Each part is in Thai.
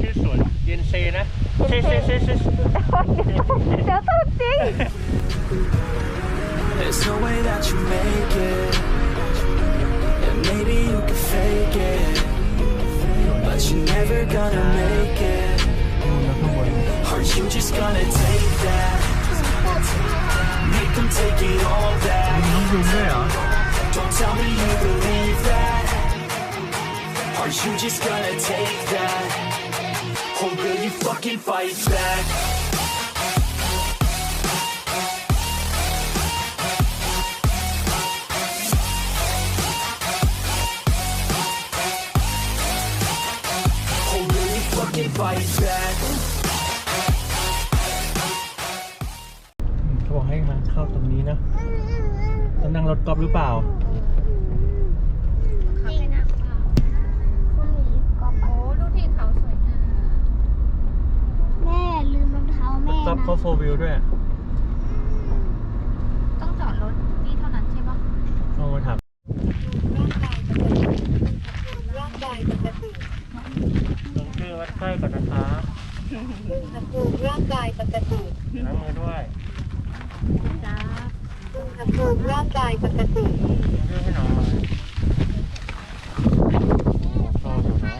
ชื่อสวนเย็นเซนะเซเซเซเซ เดี๋ยวตื่นจริง There's no way that you make it. And maybe you can fake it. But you're never gonna make it. Are you just gonna take that? Make them take it all back. Don't tell me you believe that. Are you just gonna take that? Fight back? เขาบอกให้ทางเข้าตรงนี้นะต้องนั่งรถกอล์ฟหรือเปล่า ขับไปน้ำเปล่าคนหนีก็ไป โอ้ดูที่เขาสวยงาม แม่ลืมรองเท้าแม่ กอล์ฟ นะ เขาโฟวิวด้วยต้องจอดรถนี่เท่านั้นใช่ปะลองมาถามร่างกายปกติลงชื่อวัดไข้ก่อนนะคะอุณหภูมิร่างกายปกติล้างมือด้วยจ้าอุณหภูมิร่างกายปกติลงชื่อให้หน่อยโตอยู่นะ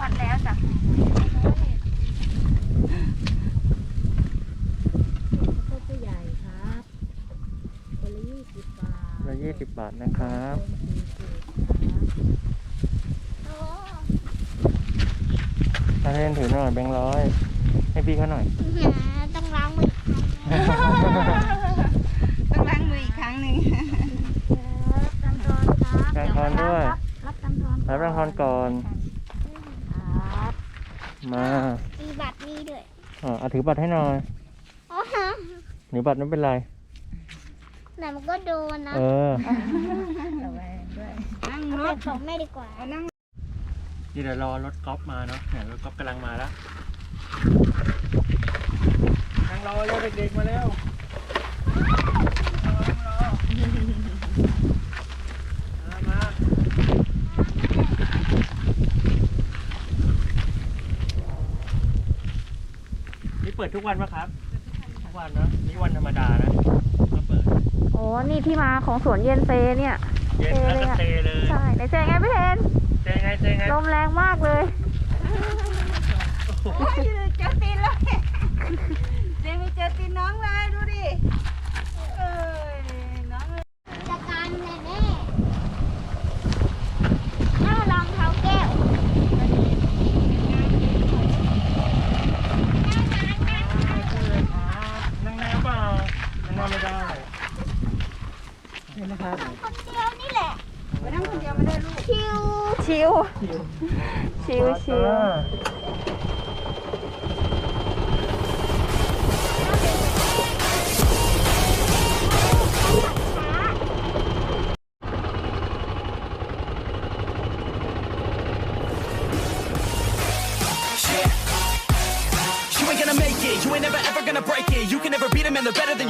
วัดแล้วจ้ะ ผู้ใหญ่ครับคนละยี่สิบบาท ละยี่สิบบาทนะครับ โอ้ อนถือหน่อยแบงค์ร้อย ให้พี่เขาหน่อย ต้องล้างมือต้องล้างมืออีกครั้งหนึ่งรับตังทอนครับตังทอนด้วย รับตังทอนรับรางวัลก่อน มามีบัตรนี้ด้วยอ่าเอถือบัตรให้หน่อยอ๋อฮะถือบัตรไม่เป็นไรไหนมันก็โดนนะ เออนั่งเอารไปถของแม่ดีกว่าเอานั่ง นี่เดี๋ยวรอรถกอล์ฟมาเนาะเนี่ยรถกอล์ฟกำลังมาแล้วนั่งรอเร็วเด็กๆมาเร็วมามานี่เปิดทุกวันปะครับ ทุกวันเนอะนี่วันธรรมดานะก็เปิดโอ้นี่ที่มาของสวนเย็นเซเนี่ย เย็นแล้วก็เทเลย ใช่ ในเซไงพี่เทน เทไงเทไงลมแรงมากเลยโอ้โหเจอตีนเลยเจมีเจอตีนน้องเลยดูดิ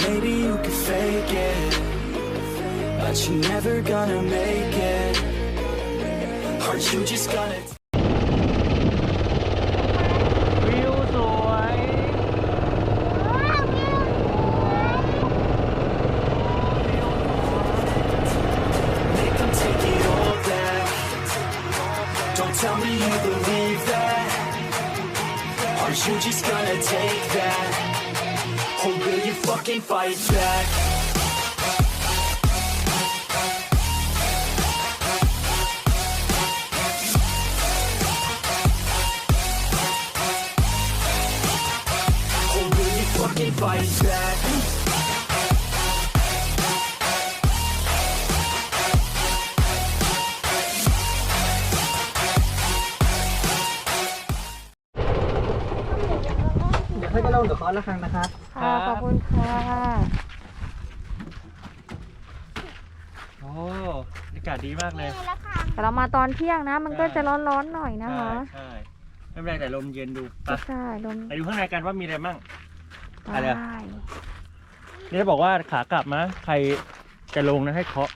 And maybe you can fake it. But you're never gonna make it. Are you just gonna. วิวสวย Make them take it all back. Don't tell me you believe that. Are you just gonna take that? Or will you fucking fight back? You fucking fight back? เดี๋ยวขอละครั้งนะครับค่ะ ขอบคุณค่ะ โอ้บรรยากาศดีมากเลยแต่เรามาตอนเที่ยงนะ มันก็จะร้อนๆหน่อยนะคะ ใช่ใช่ไม่เป็นไรแต่ลมเย็นดูไปใช่ลมไปดูข้างในกันว่ามีอะไรมั่งใต้อะไรอะนี่จะบอกว่าขากลับนะใครจะลงนะให้เคาะ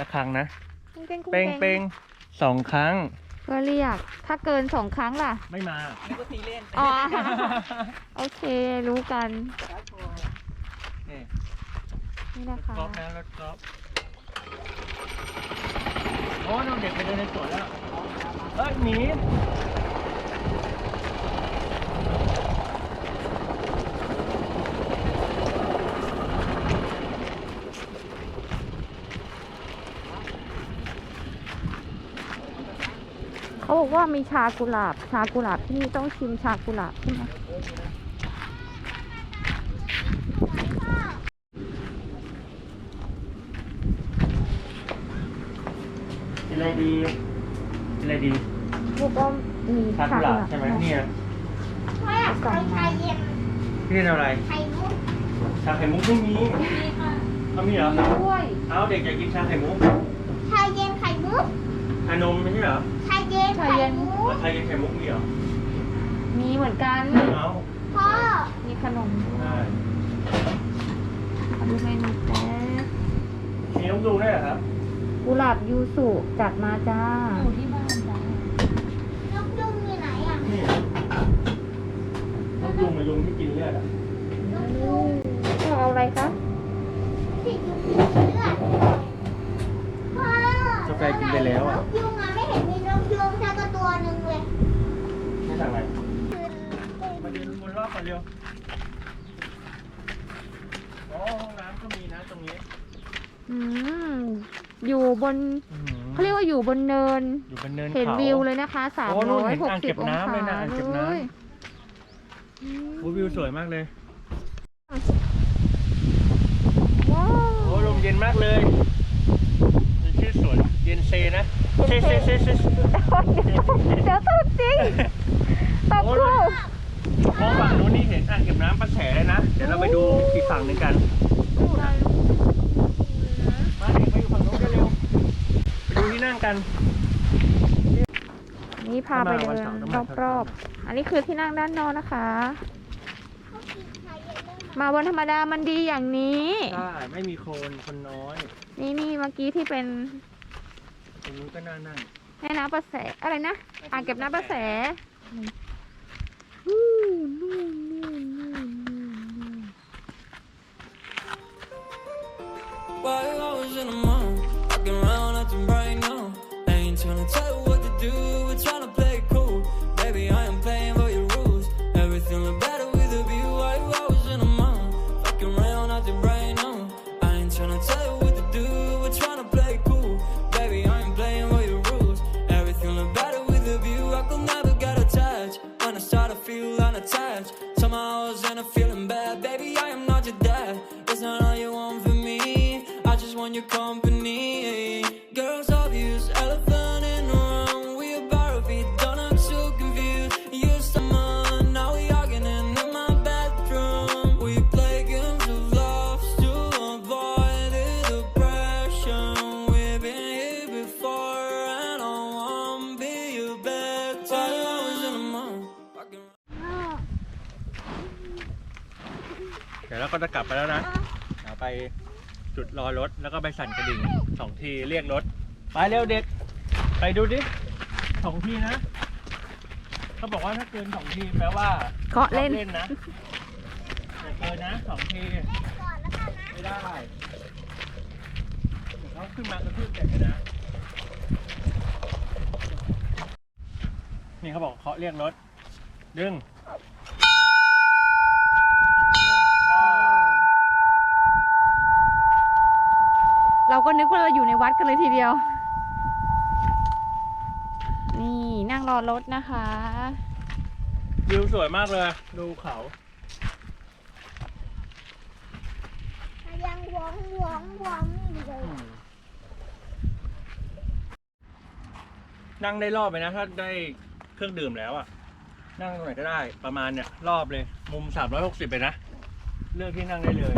ระฆังนะ เป้งเป้งเป้งสองครั้ง ก็เรียก ถ้าเกินสองครั้งล่ะ ไม่มาอ๋อ โอเค รู้กันนี่นี่นะคะ กอล์ฟนะรถกอล์ฟโอ้น้องเด็กไปเดินในสวนแล้ว เอ้ยหมี เขาบอกว่ามีชากุหลาบ ชากุหลาบที่นี่ต้องชิมชากุหลาบใช่ไหมกินอะไรดีกินอะไรดีพวกก็มีชากุหลาบใช่ไหมเนี่ยสั่งมาพี่เรียนอะไรชาไข่มุกไม่มีเขามีเหรอ ด้วย เอาเด็กอยากกินชาไข่มุกชาเย็นไข่มุกชานมไม่ใช่เหรอ ชาเย็นไข่มุกแล้วชาเย็นไข่มุกมีเหรอมีเหมือนกัน เอาพ่อมีขนมด้วยได้ขอดูเมนูแป๊บมีน้ำดูด้วยเหรอครับกุหลาบยูสุจัดมาจ้านกยุงมีไหนอะนี่น้ำยุงมายุงที่กินเลือดอะนกยุงก็เอาอะไรคะที่ยุงกินเลือดพ่อกาแฟกินไปแล้วอะนกยุงอะไม่เห็นมีนกยุงสักตัวหนึ่งเลย ไม่สั่งอะไรมาเดินบนร อบก่อนเร็วอ๋อห้องน้ำก็มีนะตรงนี้ อืมอยู่บนเขาเรียกว่าอยู่บนเนิน อยู่บนเนินเห็นเขาวิวเลยนะคะสามโอ้นู่นร้อยเห็นหกอ่างสิเก็บบองน้ำศาเลยนะอ่างเก็บน้ำ เลยอืมโอ้วิวสวยมากเลย ว้าวโอ้ลมเย็นมากเลยมีชื่อสวนเย็นเซนะเซเซเซเซเดี๋ยวตกจริงตกโอ้คู่ มองฝั่งนู้นนี่เห็นอ่างเก็บน้ำประแสเลยนะ เดี๋ยวเราไปดูอีกฝั่งหนึ่งกันมาเด็กมาอยู่ฝั่งนู้นกันเร็วไปดูที่นั่งกัน นี่พาไปเดินถ้ามาวันเสาร์ต้องมารอบๆ อันนี้คือที่นั่งด้านนอกนะคะ มาวันธรรมดามันดีอย่างนี้ใช่ไม่มีคนคนน้อย นี่นี่เมื่อกี้ที่เป็นตรงนู้นก็น่านั่งแม่น้ำประแสอะไรนะ อ่างเก็บน้ำประแส นู่นนู่นนู่นนู่นนู่น While I was in the mall, walking around acting right now. I Somehow I'm feeling bad. Baby, I am not your dad. It's not all you want from me. I just want your company. Girls ดี๋ยวเราก็จะกลับไปแล้วนะเดี๋ยวไปจุดรอรถแล้วก็ไปสั่นกระดิ่งสองทีเรียกรถ ไปเร็วเด็ก ไปดูดิสองทีนะเขาบอกว่าถ้าเกินสองทีแปลว่าเคาะเล่น เล่นนะอย่าเกินนะสองทีไม่ได้เดี๋ยวเขาขึ้นมากระทืบเด็กเลยนะ นี่เขาบอกเคาะเรียกรถ ดึง เราก็นึกว่าเราอยู่ในวัดกันเลยทีเดียว นี่นั่งรอรถนะคะ วิวสวยมากเลย ดูเขา ยังหวงหวงหวงอยู่เลยนั่งได้รอบไปนะ ถ้าได้เครื่องดื่มแล้วอะนั่งตรงไหนก็ได้ประมาณเนี่ย รอบเลย มุม 360เลยนะ เลือกที่นั่งได้เลย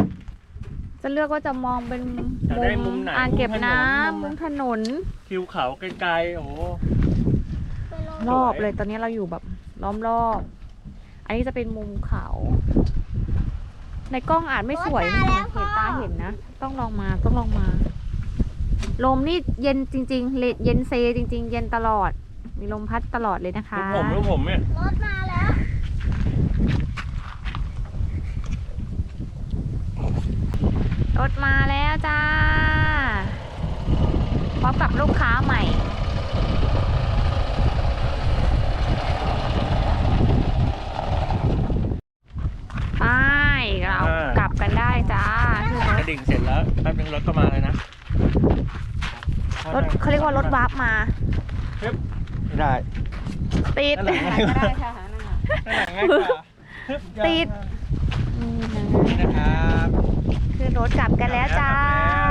จะเลือกว่าจะมองเป็นอยากได้มุมไหนอ่างเก็บน้ำมุมุมมถถนนนน ทิวเขาไกลๆโอ้โห รอบเลยตอนนี้เราอยู่แบบล้อมรอบ อันนี้จะเป็นมุมเขา ในกล้องอาจไม่สวยนะเห็นตาเห็นนะ ต้องลองมาต้องลองมา ลมนี่เย็นจริง ๆ เลเย็นเซจริง ๆ เย็นตลอด มีลมพัดตลอดเลยนะคะรูปผมรูปผมเนี่ยรถมาแล้ว ร ถมาแล้วจ้า พร้อมกับลูกค้าใหม่ ไป เรากลับกันได้จ้าขึ้นรกถระดิ่งเสร็จแล้วแป๊บนึงรถก็มาเลยนะรถเขาเรียกว่ารถวาร์ปมา ไม่ได้ ติด นั่นแหละง่ายกว่าได้ค่ะนั่นน่ะนั่นแหละง่ายกว่าติด นี่นะครับขึ้น รถกลับกันแล้วจ้า